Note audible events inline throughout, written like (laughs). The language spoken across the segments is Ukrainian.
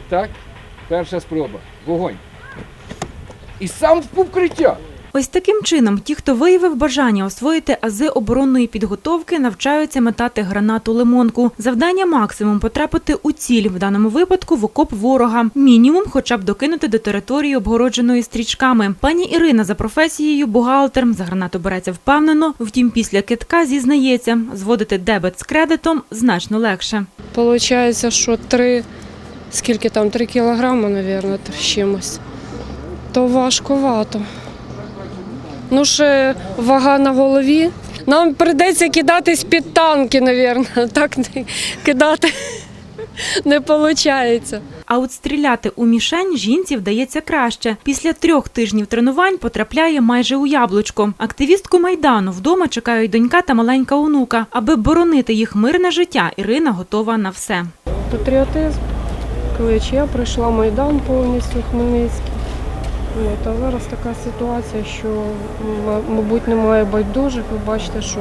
І так, перша спроба. Вогонь. І сам в укриття. Ось таким чином, ті, хто виявив бажання освоїти ази оборонної підготовки, навчаються метати гранату лимонку. Завдання максимум потрапити у ціль, в даному випадку в окоп ворога. Мінімум, хоча б докинути до території, обгородженої стрічками. Пані Ірина за професією бухгалтер за гранату береться впевнено. Втім, після китка зізнається, зводити дебет з кредитом значно легше. Получається, що три, скільки там, три кілограми, мабуть, з чимось. То важкувато. Ну, ще вага на голові. Нам прийдеться кидатись під танки, мабуть. (laughs) Так не кидати (laughs) не виходить. А от стріляти у мішень жінці вдається краще. Після трьох тижнів тренувань потрапляє майже у яблучко. Активістку майдану вдома чекають донька та маленька онука. Аби боронити їх мирне життя, Ірина готова на все. Патріотизм. Клич, я пройшла Майдан повністю Хмельницький. От, а зараз така ситуація, що, мабуть, немає байдужих. Ви бачите, що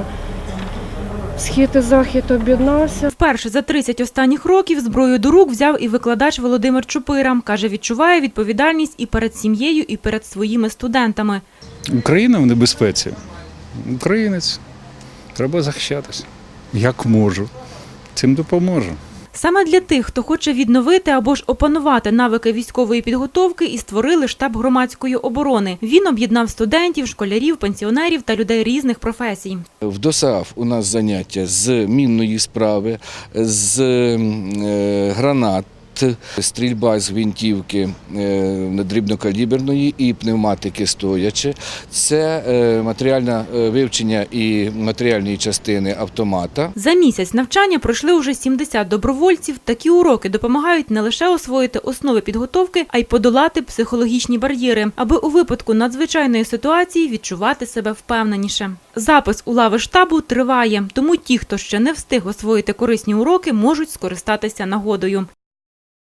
схід і захід об'єднався. Вперше за 30 останніх років зброю до рук взяв і викладач Володимир Чупира. Каже, відчуває відповідальність і перед сім'єю, і перед своїми студентами. Україна в небезпеці. Українець. Треба захищатися. Як можу. Цим допоможу. Саме для тих, хто хоче відновити або ж опанувати навики військової підготовки, і створили штаб громадської оборони. Він об'єднав студентів, школярів, пенсіонерів та людей різних професій. В ДОСААФ у нас заняття з мінної справи, з е, гранат. Стрільба з гвинтівки е, дрібнокаліберної і пневматики стоячи. Це е, матеріальне вивчення і матеріальної частини автомата. За місяць навчання пройшли уже 70 добровольців. Такі уроки допомагають не лише освоїти основи підготовки, а й подолати психологічні бар'єри, аби у випадку надзвичайної ситуації відчувати себе впевненіше. Запис у лави штабу триває, тому ті, хто ще не встиг освоїти корисні уроки, можуть скористатися нагодою.